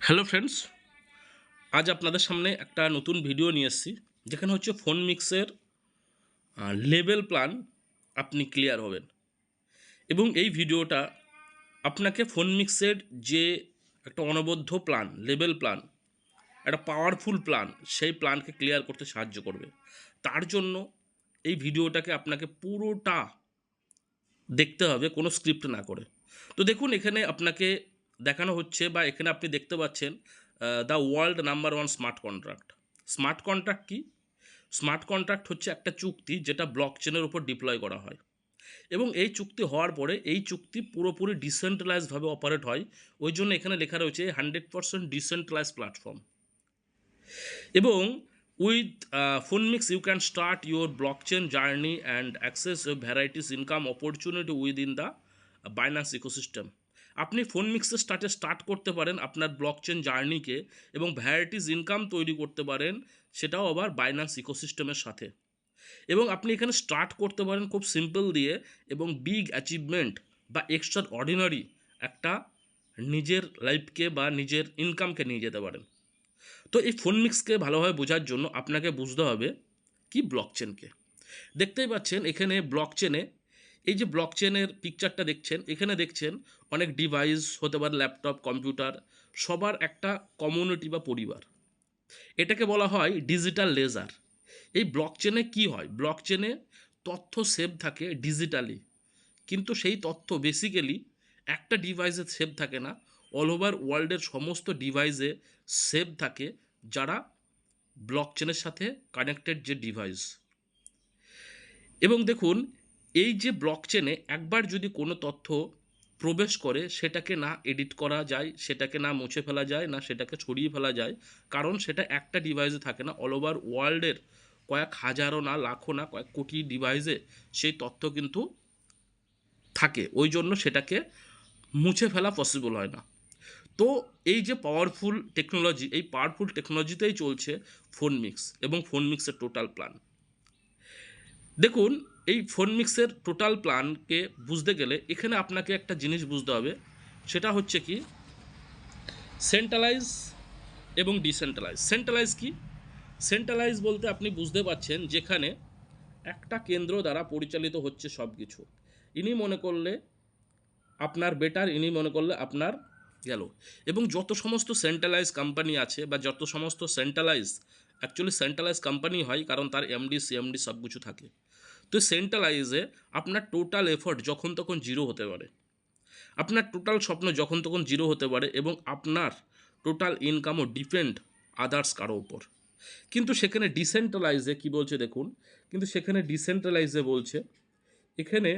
Hello friends আজ আপনাদের সামনে একটা নতুন ভিডিও নিয়ে এসেছি, যেখানে হচ্ছে ফোন মিক্সের লেভেল প্ল্যান আপনি ক্লিয়ার হবেন। এবং এই ভিডিওটা আপনাকে ফোন মিক্সের যে একটা অনবদ্য প্ল্যান লেভেল প্ল্যান একটা পাওয়ারফুল প্ল্যান সেই প্ল্যানকে ক্লিয়ার করতে সাহায্য করবে। তার জন্য এই ভিডিওটাকে আপনাকে পুরোটা দেখতে হবে, কোনো স্ক্রিপ্ট না করে। তো দেখুন, এখানে আপনাকে দেখানো হচ্ছে বা এখানে আপনি দেখতে পাচ্ছেন the world number one smart contract smart contract কি? স্মার্ট কন্ট্রাক্ট হচ্ছে একটা চুক্তি যেটা ব্লক চেনের উপর ডিপ্লয় করা হয়। এবং এই চুক্তি হওয়ার পরে এই চুক্তি পুরোপুরি ডিসেন্ট্রালাইজভাবে অপারেট হয়। ওই জন্য এখানে লেখা রয়েছে হান্ড্রেড পার্সেন্ট ডিসেন্ট্রালাইজ প্ল্যাটফর্ম এবং with phone mix you can start your blockchain journey and access varieties income opportunity within the Binance ecosystem আপনি ফোন মিক্সের স্টার্টে স্টার্ট করতে পারেন আপনার ব্লক চেন জার্নিকে এবং ভ্যারাইটিস ইনকাম তৈরি করতে পারেন, সেটাও আবার বাইন্যান্স ইকোসিস্টেমের সাথে। এবং আপনি এখানে স্টার্ট করতে পারেন খুব সিম্পল দিয়ে এবং বিগ অ্যাচিভমেন্ট বা এক্সট্রা অর্ডিনারি একটা নিজের লাইফকে বা নিজের ইনকামকে নিয়ে যেতে পারেন। তো এই ফোন মিক্সকে ভালোভাবে বোঝার জন্য আপনাকে বুঝতে হবে কি ব্লক চেনকে দেখতেই পাচ্ছেন এখানে ব্লক চেনে এই যে ব্লক চেনের পিকচারটা দেখছেন, এখানে দেখছেন অনেক ডিভাইস হতে পারে ল্যাপটপ কম্পিউটার সবার একটা কমিউনিটি বা পরিবার। এটাকে বলা হয় ডিজিটাল লেজার এই ব্লক চেনে কী হয়? ব্লক চেনে তথ্য সেভ থাকে ডিজিটালি কিন্তু সেই তথ্য বেসিক্যালি একটা ডিভাইসে সেভ থাকে না অল ওভার ওয়ার্ল্ডের সমস্ত ডিভাইসে সেভ থাকে যারা ব্লক চেনের সাথে কানেক্টেড যে ডিভাইস এবং দেখুন এই যে ব্লক চেনে একবার যদি কোনো তথ্য প্রবেশ করে, সেটাকে না এডিট করা যায়, সেটাকে না মুছে ফেলা যায়, না সেটাকে ছড়িয়ে ফেলা যায়, কারণ সেটা একটা ডিভাইসে থাকে না। অল ওভার ওয়ার্ল্ডের কয়েক হাজারও না লাখো না, কয়েক কোটি ডিভাইসে সেই তথ্য কিন্তু থাকে। ওই জন্য সেটাকে মুছে ফেলা পসিবল হয় না। তো এই যে পাওয়ারফুল টেকনোলজি এই পাওয়ারফুল টেকনোলজিতেই চলছে ফোন মিক্স এবং ফোন মিক্সের টোটাল প্ল্যান দেখুন এই ফোন মিক্সের টোটাল প্ল্যানকে বুঝতে গেলে এখানে আপনাকে একটা জিনিস বুঝতে হবে। সেটা হচ্ছে কি? সেন্ট্রালাইজ এবং ডিসেন্ট্রালাইজ সেন্ট্রালাইজ কি? সেন্ট্রালাইজ বলতে আপনি বুঝতে পারছেন যেখানে একটা কেন্দ্র দ্বারা পরিচালিত হচ্ছে সব কিছু ইনি মনে করলে আপনার বেটার, ইনি মনে করলে আপনার গেল। এবং যত সমস্ত সেন্ট্রালাইজ কোম্পানি আছে বা যত সমস্ত সেন্ট্রালাইজ অ্যাকচুয়ালি সেন্ট্রালাইজ কোম্পানি হয় কারণ তার এমডি সিএমডি সব কিছু থাকে। তো সেন্ট্রালাইজে আপনার টোটাল এফর্ট যখন তখন জিরো হতে পারে। আপনার টোটাল স্বপ্ন যখন তখন জিরো হতে পারে এবং আপনার টোটাল ইনকামও ডিপেন্ড আদার্স কারও ওপর কিন্তু সেখানে ডিসেন্ট্রালাইজে কি বলছে দেখুন, কিন্তু সেখানে ডিসেন্ট্রালাইজে বলছে, এখানে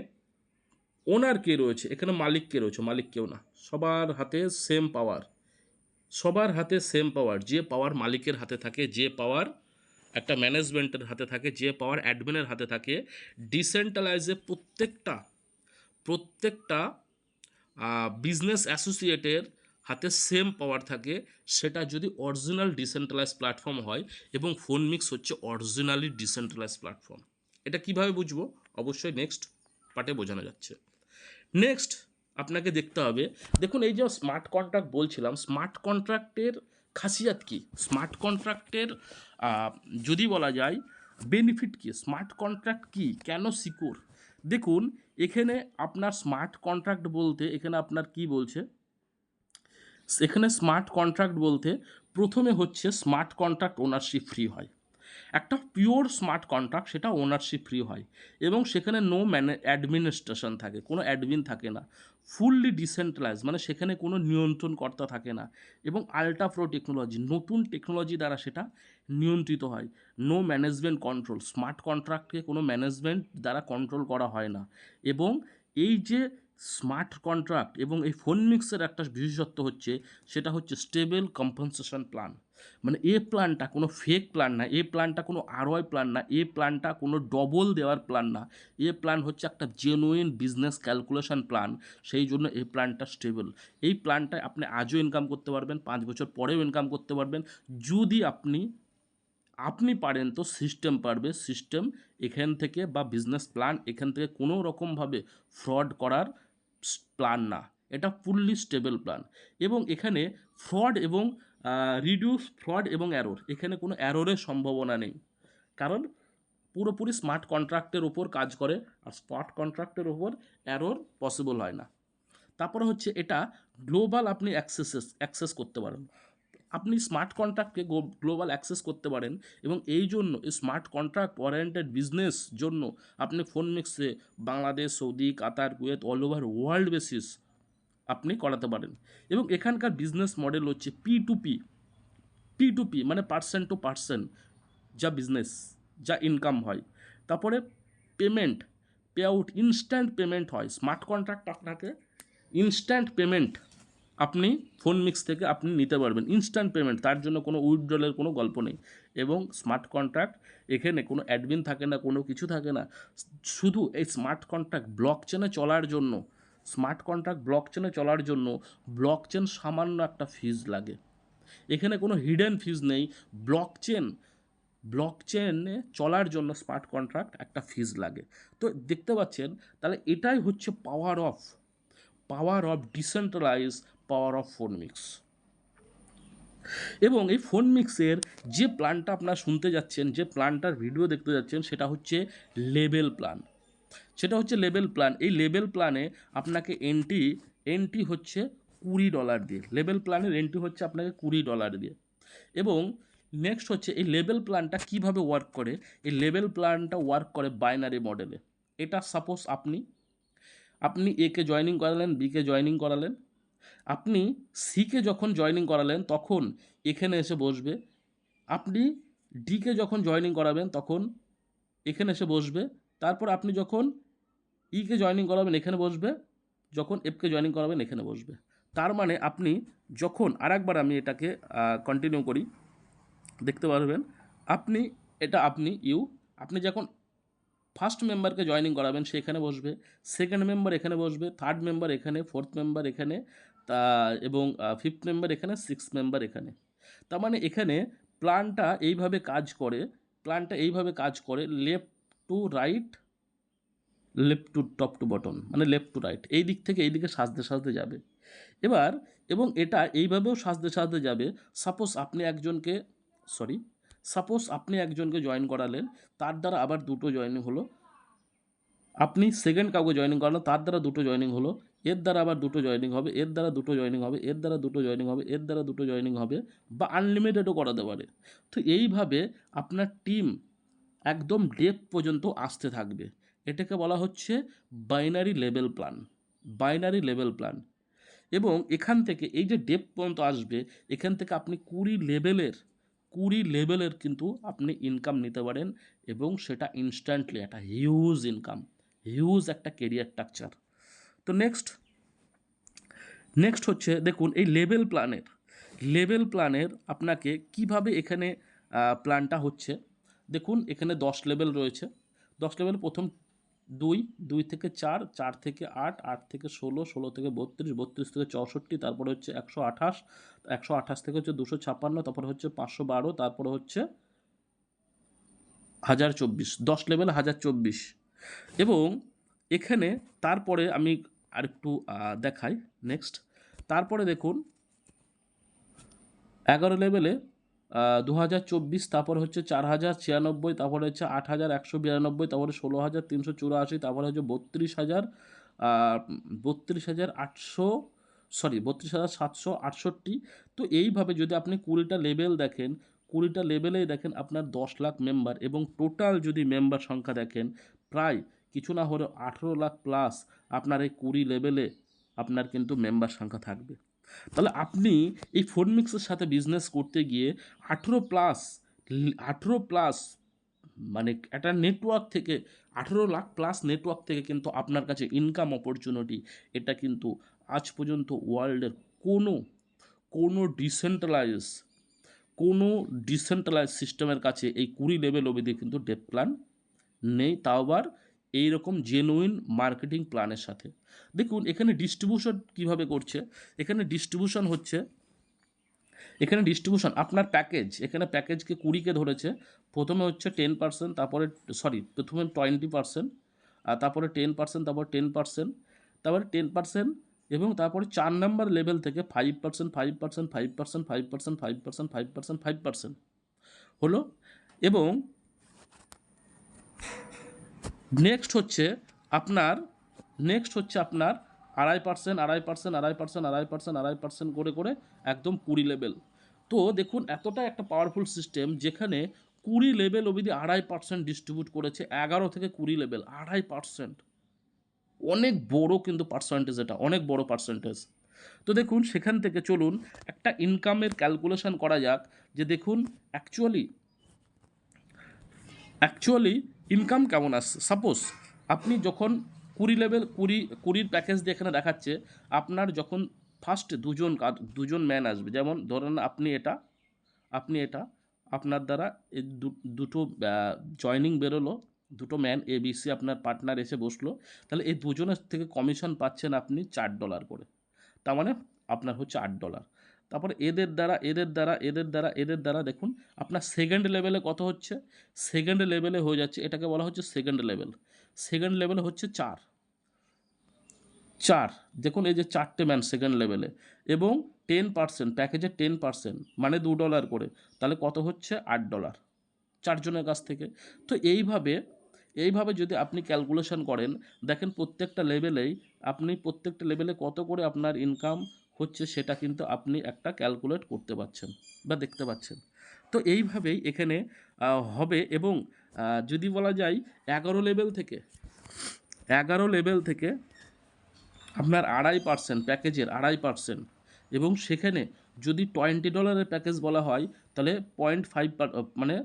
ওনার কে রয়েছে, এখানে মালিক কে রয়েছে, মালিক কেউ না, সবার হাতে সেম পাওয়ার সবার হাতে সেম পাওয়ার যে পাওয়ার মালিকের হাতে থাকে, যে পাওয়ার একটা ম্যানেজমেন্টের হাতে থাকে, যে পাওয়ার অ্যাডমিনের হাতে থাকে, ডিসেন্ট্রালাইজে প্রত্যেকটা প্রত্যেকটা বিজনেস অ্যাসোসিয়েটের হাতে সেম পাওয়ার থাকে, সেটা যদি অরিজিনাল ডিসেন্ট্রালাইজ প্ল্যাটফর্ম হয় এবং ফোন মিক্স হচ্ছে অরিজিনালি ডিসেন্ট্রালাইজ প্ল্যাটফর্ম এটা কীভাবে বুঝব? অবশ্যই নেক্সট পার্টে বোঝানো যাচ্ছে। নেক্সট আপনাকে দেখতে হবে। দেখুন, এই যে স্মার্ট কন্ট্রাক্ট বলছিলাম স্মার্ট কন্ট্রাক্টের খাসিয়াত কি? স্মার্ট কন্ট্রাক্টের যদি বলা যায় বেনিফিট কি? স্মার্ট কন্ট্রাক্ট কি? কেন সিকিউর দেখুন, এখানে আপনার স্মার্ট কন্ট্রাক্ট বলতে, এখানে আপনার কি বলছে? এখানে স্মার্ট কন্ট্রাক্ট বলতে প্রথমে হচ্ছে স্মার্ট কন্ট্রাক্ট ওনারশিপ ফ্রি হয়। একটা পিওর স্মার্ট কন্ট্রাক্ট সেটা ওনারশিপ ফ্রি হয়। এবং সেখানে নো ম্যানে অ্যাডমিনিস্ট্রেশন থাকে, কোনো অ্যাডমিন থাকে না। ফুললি ডিসেন্ট্রালাইজ মানে সেখানে কোনো নিয়ন্ত্রণকর্তা থাকে না। এবং আল্ট্রা প্রো টেকনোলজি নতুন টেকনোলজি দ্বারা সেটা নিয়ন্ত্রিত হয়। নো ম্যানেজমেন্ট কন্ট্রোল স্মার্ট কন্ট্রাক্টকে কোনো ম্যানেজমেন্ট দ্বারা কন্ট্রোল করা হয় না। এবং এই যে স্মার্ট কন্ট্রাক্ট এবং এই ফোন মিক্সের একটা বিশেষত্ব হচ্ছে, সেটা হচ্ছে স্টেবল কম্পেনসেশন প্ল্যান মানে এ প্ল্যানটা কোনো ফেক প্ল্যান না, এ প্ল্যানটা কোনো আরওয়াই প্ল্যান না, এ প্ল্যানটা কোনো ডবল দেওয়ার প্ল্যান না। এ প্ল্যান হচ্ছে একটা জেনুইন বিজনেস ক্যালকুলেশন প্ল্যান সেই জন্য এই প্ল্যানটা স্টেবল এই প্ল্যানটায় আপনি আজও ইনকাম করতে পারবেন, পাঁচ বছর পরেও ইনকাম করতে পারবেন। যদি আপনি আপনি পারেন তো সিস্টেম পারবে সিস্টেম এখান থেকে বা বিজনেস প্ল্যান এখান থেকে কোনো রকমভাবে ফ্রড করার প্ল্যান না। এটা ফুললি স্টেবল প্ল্যান এবং এখানে ফ্রড এবং রিডিউস ফ্রড এবং অ্যারোর এখানে কোনো অ্যারোরের সম্ভাবনা নেই। কারণ পুরোপুরি স্মার্ট কন্ট্রাক্টের ওপর কাজ করে আর স্মার্ট কন্ট্রাক্টের ওপর অ্যারোর পসিবল হয় না। তারপরে হচ্ছে এটা গ্লোবাল আপনি অ্যাক্সেসেস অ্যাক্সেস করতে পারেন। আপনি স্মার্ট কন্ট্রাক্টকে গ্লোবাল অ্যাক্সেস করতে পারেন এবং এই জন্য, এই স্মার্ট কন্ট্রাক্ট ওরিয়েন্টেড বিজনেস জন্য আপনি phone মিক্সে Bangladesh, Saudi, Qatar, Kuwait all over world basis আপনি করাতে পারেন। এবং এখানকার বিজনেস মডেল হচ্ছে P to P P to P মানে পার্সন টু পার্সন যা বিজনেস যা ইনকাম হয়। তারপরে payment pay out instant payment হয়। স্মার্ট কন্ট্রাক্ট আপনাকে ইনস্ট্যান্ট পেমেন্ট আপনি ফোন মিক্স থেকে আপনি নিতে পারবেন। ইনস্ট্যান্ট পেমেন্ট তার জন্য কোনো উইথড্রলের কোনো গল্প নেই। এবং স্মার্ট কন্ট্রাক্ট এখানে কোনো অ্যাডমিন থাকে না, কোনো কিছু থাকে না। শুধু এই স্মার্ট কন্ট্রাক্ট ব্লক চেনে চলার জন্য স্মার্ট কন্ট্রাক্ট ব্লক চেনে চলার জন্য ব্লক চেন সামান্য একটা ফিজ লাগে। এখানে কোনো হিডেন ফিজ নেই। ব্লক চেন ব্লক চেনে চলার জন্য স্মার্ট কন্ট্রাক্ট একটা ফিজ লাগে। তো দেখতে পাচ্ছেন, তাহলে এটাই হচ্ছে power of power of decentralise power of phone mix এবং এই ফোন মিক্সের যে প্ল্যানটা আপনারা শুনতে যাচ্ছেন, যে প্ল্যানটার ভিডিও দেখতে যাচ্ছেন, সেটা হচ্ছে লেবেল প্ল্যান সেটা হচ্ছে লেবেল প্ল্যান এই লেবেল প্ল্যানে আপনাকে এন্ট্রি এন্ট্রি হচ্ছে কুড়ি ডলার দিয়ে। লেবেল প্ল্যানের এন্ট্রি হচ্ছে আপনাকে কুড়ি ডলার দিয়ে। এবং নেক্সট হচ্ছে এই লেবেল প্ল্যানটা কীভাবে ওয়ার্ক করে? এই লেবেল প্ল্যানটা ওয়ার্ক করে বাইনারি মডেলে এটা সাপোজ আপনি আপনি একে জয়নিং করালেন বিকে জয়নিং করালেন। আপনি সিকে যখন জয়নিং করালেন, তখন এখানে এসে বসবে। আপনি ডিকে যখন জয়নিং করাবেন, তখন এখানে এসে বসবে। তারপর আপনি যখন ইকে জয়নিং করাবেন এখানে বসবে, যখন এফকে জয়নিং করাবেন এখানে বসবে। তার মানে আপনি যখন আরেকবার আমি এটাকে কন্টিনিউ করি, দেখতে পারবেন, আপনি, এটা আপনি ইউ আপনি যখন ফার্স্ট মেম্বারকে জয়েনিং করাবেন, সে এখানে বসবে সেকেন্ড মেম্বার এখানে বসবে থার্ড মেম্বার এখানে ফোর্থ মেম্বার এখানে, তা, এবং ফিফথ মেম্বার এখানে সিক্স মেম্বার এখানে। তার মানে এখানে প্ল্যানটা এইভাবে কাজ করে প্ল্যানটা এইভাবে কাজ করে left to right left to top to bottom মানে লেফট টু রাইট এই দিক থেকে এই দিকে সাজতে সাজতে যাবে। এবার, এবং এটা এইভাবেও সাজতে সাজতে যাবে সাপোজ আপনি একজনকে সরি সাপোজ আপনি একজনকে জয়েন করালেন, তার দ্বারা আবার দুটো জয়েনিং হলো, আপনি সেকেন্ড কাউকে জয়েনিং করালেন, তার দ্বারা দুটো জয়েনিং হলো, এর দ্বারা আবার দুটো জয়েনিং হবে, এর দ্বারা দুটো জয়েনিং হবে, এর দ্বারা দুটো জয়েনিং হবে, এর দ্বারা দুটো জয়েনিং হবে, বা আনলিমিটেডও করাতে পারে। তো এইভাবে আপনার টিম একদম ডেপ পর্যন্ত আসতে থাকবে। এটাকে বলা হচ্ছে binary level plan binary level plan এবং এখান থেকে এই যে ডেপ পর্যন্ত আসবে, এখান থেকে আপনি কুড়ি লেভেলের কুড়ি লেভেলের কিন্তু আপনি ইনকাম নিতে পারেন এবং সেটা ইনস্ট্যান্টলি একটা হিউজ ইনকাম হিউজ একটা কেরিয়ার স্ট্রাকচার তো নেক্সট নেক্সট হচ্ছে দেখুন এই লেভেল প্ল্যানের লেভেল প্ল্যানের আপনাকে কীভাবে এখানে প্ল্যানটা হচ্ছে? দেখুন এখানে দশ লেভেল রয়েছে, দশ লেভেল প্রথম দুই দুই থেকে চার চার থেকে আট আট থেকে ষোলো ষোলো থেকে বত্রিশ বত্রিশ থেকে চৌষট্টি, তারপরে হচ্ছে একশো আঠাশ একশো আঠাশ থেকে হচ্ছে দুশো ছাপ্পান্ন তারপরে হচ্ছে পাঁচশো বারো, তারপরে হচ্ছে হাজার চব্বিশ, দশ লেভেল হাজার চব্বিশ। এবং এখানে তারপরে আমি আরেকটু দেখাই নেক্সট তারপরে দেখুন, এগারো লেভেলে দু হাজার চব্বিশ, তারপর হচ্ছে চার হাজার ছিয়ানব্বই, তারপরে হচ্ছে আট হাজার একশো বিরানব্বই, তারপরে ষোলো হাজার তিনশো চুরাশি, তারপরে হচ্ছে বত্রিশ হাজার বত্রিশ হাজার আটশো সরি বত্রিশ হাজার সাতশো আটষট্টি। তো এইভাবে যদি আপনি কুড়িটা লেভেল দেখেন, কুড়িটা লেভেলেই দেখেন আপনার দশ লাখ মেম্বার এবং টোটাল যদি মেম্বার সংখ্যা দেখেন, প্রায় কিছু না হলেও আঠেরো লাখ প্লাস আপনার এই কুড়ি লেভেলে আপনার কিন্তু মেম্বার সংখ্যা থাকবে। তাহলে আপনি এই ফোন মিক্সের সাথে বিজনেস করতে গিয়ে আঠেরো প্লাস আঠেরো প্লাস মানে একটা নেটওয়ার্ক থেকে, আঠেরো লাখ প্লাস নেটওয়ার্ক থেকে কিন্তু আপনার কাছে ইনকাম অপরচুনিটি এটা কিন্তু আজ পর্যন্ত ওয়ার্ল্ডের কোনো কোনো ডিসেন্ট্রালাইজ কোনো ডিসেন্ট্রালাইজ সিস্টেমের কাছে এই কুড়ি লেভেল অবধি কিন্তু ডেপ প্ল্যান নেই। তাও আবার এইরকম জেনুইন মার্কেটিং প্ল্যানের সাথে। দেখুন, এখানে ডিস্ট্রিবিউশন কীভাবে করছে? এখানে ডিস্ট্রিবিউশন হচ্ছে, এখানে ডিস্ট্রিবিউশন আপনার প্যাকেজ এখানে প্যাকেজকে কুড়িকে ধরেছে, প্রথমে হচ্ছে টেন পার্সেন্ট তারপরে সরি প্রথমে টোয়েন্টি পার্সেন্ট আর তারপরে টেন পার্সেন্ট তারপর টেন পার্সেন্ট তারপরে টেন পার্সেন্ট এবং তারপরে চার নাম্বার লেভেল থেকে five percent five percent five percent five percent five percent five percent five percent হলো, এবং নেক্সট হচ্ছে আপনার নেক্সট হচ্ছে আপনার আড়াই পার্সেন্ট আড়াই পার্সেন্ট আড়াই পার্সেন্ট আড়াই পার্সেন্ট আড়াই পার্সেন্ট করে করে একদম কুড়ি লেভেল তো দেখুন এতটা একটা পাওয়ারফুল সিস্টেম যেখানে কুড়ি লেভেল অবধি আড়াই পার্সেন্ট ডিস্ট্রিবিউট করেছে, এগারো থেকে কুড়ি লেভেল আড়াই পার্সেন্ট অনেক বড় কিন্তু পার্সেন্টেজ এটা, অনেক বড় পার্সেন্টেজ তো দেখুন সেখান থেকে চলুন, একটা ইনকামের ক্যালকুলেশন করা যাক যে দেখুন অ্যাকচুয়ালি অ্যাকচুয়ালি ইনকাম কেমন আসছে সাপোজ আপনি যখন কুড়ি লেভেল কুড়ি, কুড়ির প্যাকেজ দিয়ে এখানে দেখাচ্ছে, আপনার যখন ফার্স্ট দুজন দুজন ম্যান আসবে, যেমন ধরেন আপনি এটা আপনি এটা, আপনার দ্বারা দুটো জয়নিং বেরোলো, দুটো ম্যান এ বিসি আপনার পার্টনার এসে বসল, তাহলে এই দুজনের থেকে কমিশন পাচ্ছেন আপনি চার ডলার করে। তার মানে আপনার হচ্ছে আট ডলার তারপরে এদের দ্বারা এদের দ্বারা এদের দ্বারা এদের দ্বারা দেখুন, আপনার সেকেন্ড লেভেলে কত হচ্ছে? সেকেন্ড লেভেলে হয়ে যাচ্ছে, এটাকে বলা হচ্ছে সেকেন্ড লেভেল সেকেন্ড লেভেল হচ্ছে চার। চার, দেখুন এই যে চারটে ম্যান সেকেন্ড লেভেলে এবং টেন পার্সেন্ট প্যাকেজে টেন পার্সেন্ট মানে দু ডলার করে, তাহলে কত হচ্ছে? আট ডলার চারজনের কাছ থেকে। তো এইভাবে এইভাবে যদি আপনি ক্যালকুলেশন করেন, দেখেন প্রত্যেকটা লেভেলেই আপনি প্রত্যেকটা লেভেলে কত করে আপনার ইনকাম হচ্ছে সেটা কিন্তু আপনি একটা ক্যালকুলেট করতে পারছেন বা দেখতে পাচ্ছেন। তো এইভাবেই এখানে হবে এবং যদি বলা যায় এগারো লেভেল থেকে, এগারো লেভেল থেকে আপনার আড়াই পার্সেন্ট প্যাকেজের আড়াই পার্সেন্ট এবং সেখানে যদি টোয়েন্টি ডলারের প্যাকেজ বলা হয়, তাহলে পয়েন্ট ফাইভ মানে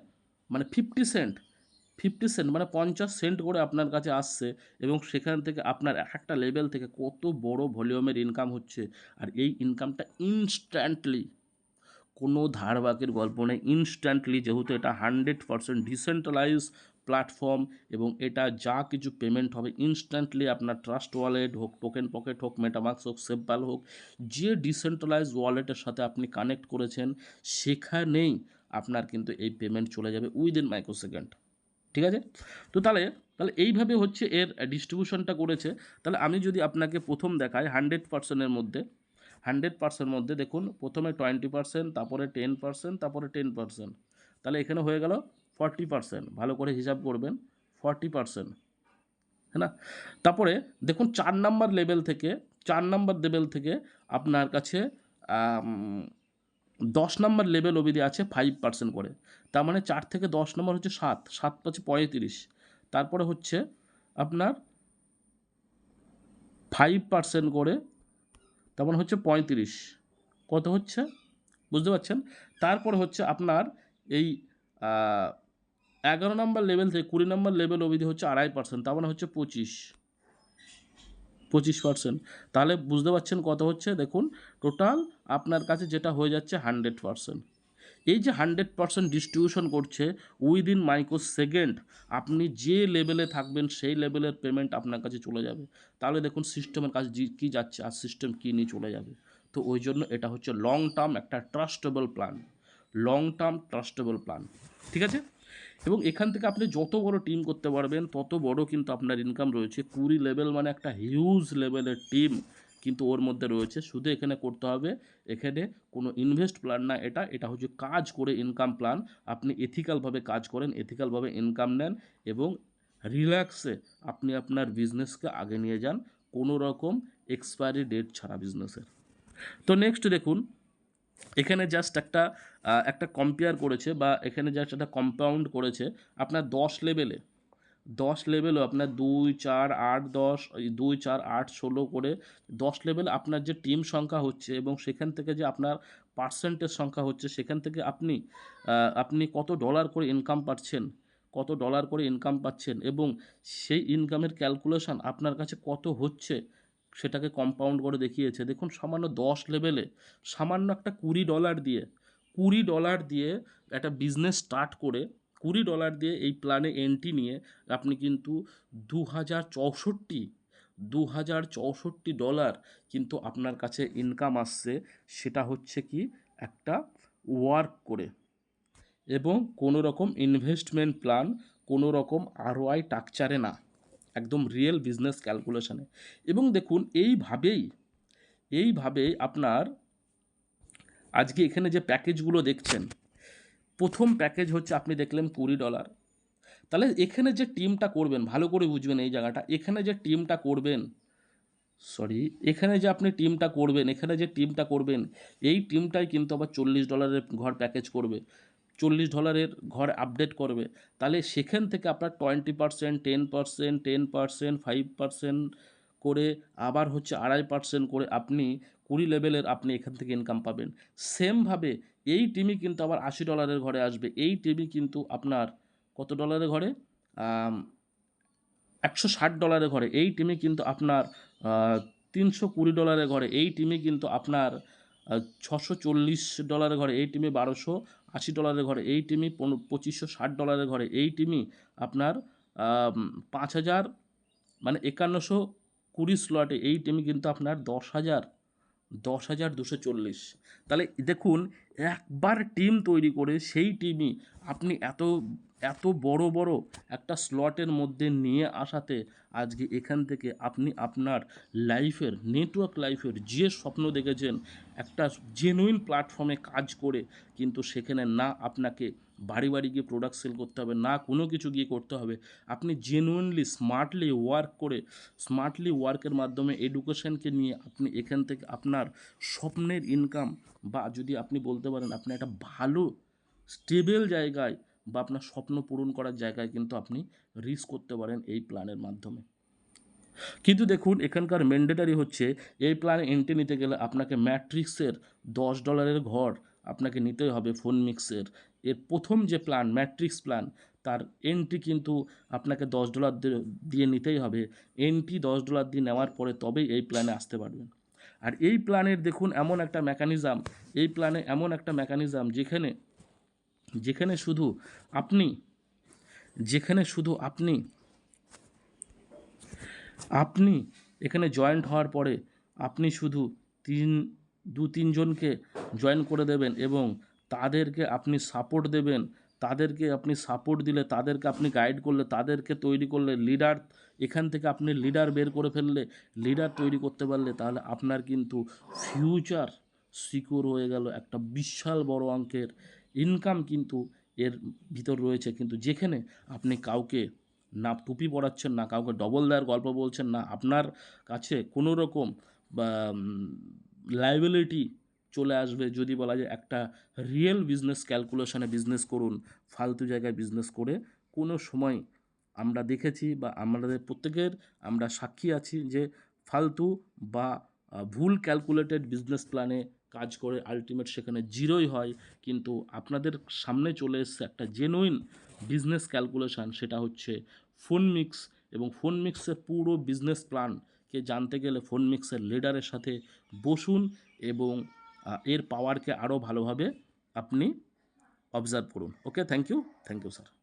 মানে ফিফটি সেন্ট ফিফটি সেন্ট মানে পঞ্চাশ সেন্ট করে আপনার কাছে আসছে এবং সেখান থেকে আপনার এক একটা লেভেল থেকে কত বড় ভলিউমের ইনকাম হচ্ছে। আর এই ইনকামটা ইনস্ট্যান্টলি কোনো ধারবাকের গল্প নেই। ইনস্ট্যান্টলি যেহেতু এটা হান্ড্রেড পারসেন্ট ডিসেন্ট্রালাইজ প্ল্যাটফর্ম এবং এটা যা কিছু পেমেন্ট হবে ইনস্ট্যান্টলি আপনার ট্রাস্ট ওয়ালেট হোক টোকেন পকেট হোক মেটামাক্স হোক সেপবাল হোক, যে ডিসেন্ট্রালাইজ ওয়ালেটের সাথে আপনি কানেক্ট করেছেন, সেখানেই আপনার কিন্তু এই পেমেন্ট চলে যাবে উইদিন মাইক্রো সেকেন্ড ঠিক আছে? তো তাহলে তাহলে এইভাবে হচ্ছে এর ডিস্ট্রিবিউশনটা করেছে। তাহলে আমি যদি আপনাকে প্রথম দেখাই হান্ড্রেড পার্সেন্টের মধ্যে হান্ড্রেড পার্সেন্ট মধ্যে দেখুন, প্রথমে টোয়েন্টি পার্সেন্ট তারপরে টেন পার্সেন্ট তারপরে টেন পার্সেন্ট তাহলে এখানে হয়ে গেল ফর্টি পার্সেন্ট ভালো করে হিসাব করবেন ফর্টি পার্সেন্ট হ্যাঁ না? তারপরে দেখুন চার নাম্বার লেভেল থেকে, চার নাম্বার লেভেল থেকে আপনার কাছে দশ নাম্বার লেভেল অবধি আছে ফাইভ পার্সেন্ট করে। তার মানে চার থেকে দশ নম্বর হচ্ছে সাত সাত পাঁচে পঁয়ত্রিশ। তারপরে হচ্ছে আপনার ফাইভ পার্সেন্ট করে, তার মানে হচ্ছে পঁয়ত্রিশ। কত হচ্ছে? বুঝতে পারছেন? তারপরে হচ্ছে আপনার এই এগারো নম্বর লেভেল থেকে কুড়ি নম্বর লেভেল অবধি হচ্ছে আড়াই পার্সেন্ট তার মানে হচ্ছে পঁচিশ। পঁচিশ পার্সেন্ট তাহলে বুঝতে পারছেন কত হচ্ছে? দেখুন টোটাল আপনার কাছে যেটা হয়ে যাচ্ছে হান্ড্রেড পার্সেন্ট এই যে হান্ড্রেড পার্সেন্ট ডিস্ট্রিবিউশন করছে উইদিন মাইক্রো সেকেন্ড আপনি যে লেভেলে থাকবেন, সেই লেভেলের পেমেন্ট আপনার কাছে চলে যাবে। তাহলে দেখুন সিস্টেমের কাছে জি- কী যাচ্ছে আর সিস্টেম কী নিয়ে চলে যাবে। তো ওই জন্য এটা হচ্ছে লং টার্ম একটা trustable plan long term trustable plan ঠিক আছে? এবং এখান থেকে আপনি যত বড় টিম করতে পারবেন, তত বড় কিন্তু আপনার ইনকাম রয়েছে। কুড়ি লেভেল মানে একটা হিউজ লেভেলের টিম কিন্তু ওর মধ্যে রয়েছে। শুধু এখানে করতে হবে, এখানে কোনো ইনভেস্ট প্ল্যান না এটা এটা হচ্ছে কাজ করে ইনকাম প্ল্যান আপনি এথিক্যালভাবে কাজ করেন এথিক্যালভাবে ইনকাম নেন এবং রিল্যাক্সে আপনি আপনার বিজনেসকে আগে নিয়ে যান। কোনো রকম এক্সপায়ারি ডেট ছাড়া বিজনেসের তো নেক্সট দেখুন এখানে জাস্ট একটা একটা কম্পেয়ার করেছে বা এখানে জাস্ট একটা কম্পাউন্ড করেছে আপনার দশ লেভেলে দশ লেভেলও আপনার দুই, চার, আট, দশ দুই, চার, আট, ষোলো করে দশ লেভেল আপনার যে টিম সংখ্যা হচ্ছে এবং সেখান থেকে যে আপনার পার্সেন্টেজ সংখ্যা হচ্ছে সেখান থেকে আপনি আপনি কত ডলার করে ইনকাম পাচ্ছেন, কত ডলার করে ইনকাম পাচ্ছেন এবং সেই ইনকামের ক্যালকুলেশন আপনার কাছে কত হচ্ছে সেটাকে কম্পাউন্ড করে দেখিয়েছে। দেখুন, সামান্য দশ লেভেলে সামান্য একটা কুড়ি ডলার দিয়ে, কুড়ি ডলার দিয়ে একটা বিজনেস স্টার্ট করে, কুড়ি ডলার দিয়ে এই প্ল্যানে এন্ট্রি নিয়ে আপনি কিন্তু দু হাজার চৌষট্টি দু হাজার চৌষট্টি ডলার কিন্তু আপনার কাছে ইনকাম আসছে, সেটা হচ্ছে কি একটা ওয়ার্ক করে। এবং কোনো রকম ইনভেস্টমেন্ট প্ল্যান কোনো রকম আরওআই টাকচারে না। একদম রিয়েল বিজনেস ক্যালকুলেশনে এবং দেখুন, এইভাবেই এইভাবে আপনার আজকে এখানে যে প্যাকেজগুলো দেখছেন, প্রথম প্যাকেজ হচ্ছে আপনি দেখলেন কুড়ি ডলার তাহলে এখানে যে টিমটা করবেন, ভালো করে বুঝবেন এই জায়গাটা, এখানে যে টিমটা করবেন সরি এখানে যে আপনি টিমটা করবেন, এখানে যে টিমটা করবেন, এই টিমটাই কিন্তু আবার চল্লিশ ডলারের ঘর প্যাকেজ করবে। চল্লিশ ডলারের ঘর আপডেট করবে, তাহলে সেখান থেকে আপনার twenty percent ten percent ten percent five percent করে আবার হচ্ছে আড়াই পার্সেন্ট করে আপনি কুড়ি লেভেলের আপনি এখান থেকে ইনকাম পাবেন। সেমভাবে এই টিমই কিন্তু আবার আশি ডলারের ঘরে আসবে। এই টিমই কিন্তু আপনার কত ডলারের ঘরে? একশো ষাট ডলারের ঘরে। এই টিমে কিন্তু আপনার তিনশো কুড়ি ডলারের ঘরে। এই টিমে কিন্তু আপনার ছশো চল্লিশ ডলারের ঘরে। এই টিমে বারোশো আশি ডলারের ঘরে। এই টিমই পঁচিশশো ষাট ডলারের ঘরে। এই টিমই আপনার পাঁচ হাজার মানে একান্নশো কুড়ি স্লটে এই টিমি কিন্তু আপনার দশ হাজার দশ হাজার দুশো চল্লিশ। তাহলে দেখুন, একবার টিম তৈরি করে সেই টিমই আপনি এত এত বড় বড় একটা স্লটের মধ্যে নিয়ে আসাতে আজকে এখান থেকে আপনি আপনার লাইফের, নেটওয়ার্ক লাইফের যে স্বপ্ন দেখেছেন, একটা জেনুইন প্ল্যাটফর্মে কাজ করে কিন্তু সেখানে না আপনাকে বাড়ি বাড়ি গিয়ে প্রোডাক্ট সেল করতে হবে, না কোনো কিছু গিয়ে করতে হবে। আপনি জেনুইনলি স্মার্টলি ওয়ার্ক করে স্মার্টলি ওয়ার্কের মাধ্যমে এডুকেশনকে নিয়ে আপনি এখান থেকে আপনার স্বপ্নের ইনকাম বা যদি আপনি বলতে পারেন আপনি একটা ভালো স্টেবল জায়গায় বা আপনার স্বপ্ন পূরণ করার জায়গায় কিন্তু আপনি রিস্ক করতে পারেন এই প্ল্যানের মাধ্যমে। কিন্তু দেখুন, এখানকার ম্যান্ডেটারি হচ্ছে, এই প্ল্যানে এন্ট্রি নিতে গেলে আপনাকে ম্যাট্রিক্সের দশ ডলারের ঘর আপনাকে নিতেই হবে ফোন মিক্সের এর প্রথম যে প্ল্যান ম্যাট্রিক্স প্ল্যান তার এন্ট্রি কিন্তু আপনাকে দশ ডলার দিয়ে- নিতেই হবে। এন্ট্রি দশ ডলার দিয়ে নেওয়ার পরে তবেই এই প্ল্যানে আসতে পারবেন। আর এই প্ল্যানের দেখুন এমন একটা মেকানিজম এই প্ল্যানে এমন একটা মেকানিজম যেখানে যেখানে শুধু আপনি, যেখানে শুধু আপনি আপনি এখানে জয়েন্ট হওয়ার পরে আপনি শুধু তিন, দু, তিনজনকে জয়েন করে দেবেন এবং তাদেরকে আপনি সাপোর্ট দেবেন। তাদেরকে আপনি সাপোর্ট দিলে, তাদেরকে আপনি গাইড করলে, তাদেরকে তৈরি করলে লিডার এখান থেকে আপনি লিডার বের করে ফেললে লিডার তৈরি করতে পারলে তাহলে আপনার কিন্তু ফিউচার সিকিউর হয়ে গেল একটা বিশাল বড় অঙ্কের ইনকাম কিন্তু এর ভিতর রয়েছে। কিন্তু যেখানে আপনি কাউকে না টুপি পরাচ্ছেন, না কাউকে ডবল দেওয়ার গল্প বলছেন, না আপনার কাছে কোনো রকম লাইবিলিটি চলে আসবে যদি বলা যায় একটা রিয়েল বিজনেস ক্যালকুলেশনে বিজনেস করুন, ফালতু জায়গায় বিজনেস করে, কোনো সময় আমরা দেখেছি বা আমাদের প্রত্যেকের আমরা সাক্ষী আছি যে ফালতু বা ভুল ক্যালকুলেটেড বিজনেস প্ল্যানে কাজ করে আলটিমেট সেখানে জিরোই হয়। কিন্তু আপনাদের সামনে চলে এসছে একটা জেনুইন বিজনেস ক্যালকুলেশান সেটা হচ্ছে ফোন মিক্স এবং ফোন মিক্সের পুরো বিজনেস প্ল্যানকে জানতে গেলে ফোন মিক্সের লিডারের সাথে বসুন এবং এর পাওয়ারকে আরও ভালোভাবে আপনি অবজার্ভ করুন। Okay thank you thank you sir